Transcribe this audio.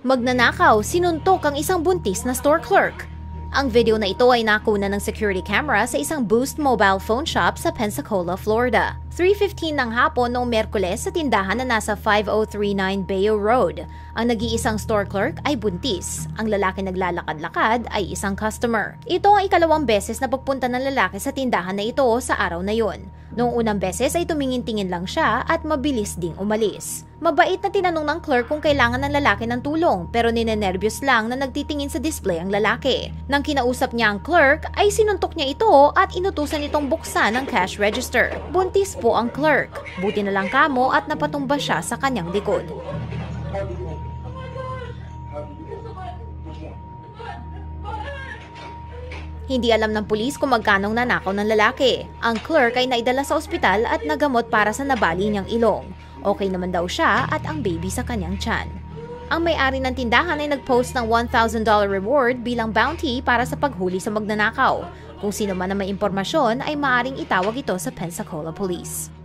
Magnanakaw, sinuntok ang isang buntis na store clerk. Ang video na ito ay nakuna ng security camera sa isang Boost mobile phone shop sa Pensacola, Florida. 3.15 ng hapon noong Merkules sa tindahan na nasa 5039 Bayo Road. Ang nag-iisang store clerk ay buntis. Ang lalaki naglalakad-lakad ay isang customer. Ito ang ikalawang beses na pagpunta ng lalaki sa tindahan na ito sa araw na yon. Noong unang beses ay tumingin-tingin lang siya at mabilis ding umalis. Mabait na tinanong ng clerk kung kailangan ng lalaki ng tulong pero ninenervyos lang na nagtitingin sa display ang lalaki. Nang kinausap niya ang clerk ay sinuntok niya ito at inutusan itong buksan ang cash register. Buntis po ang clerk. Buti na lang kamo at napatumba siya sa kanyang likod. Hindi alam ng pulis kung magkanong nanakaw ng lalaki. Ang clerk ay naidala sa ospital at nagamot para sa nabali niyang ilong. Okay naman daw siya at ang baby sa kanyang tiyan. Ang may-ari ng tindahan ay nag-post ng $1,000 reward bilang bounty para sa paghuli sa magnanakaw. Kung sino man ang may impormasyon ay maaring itawag ito sa Pensacola Police.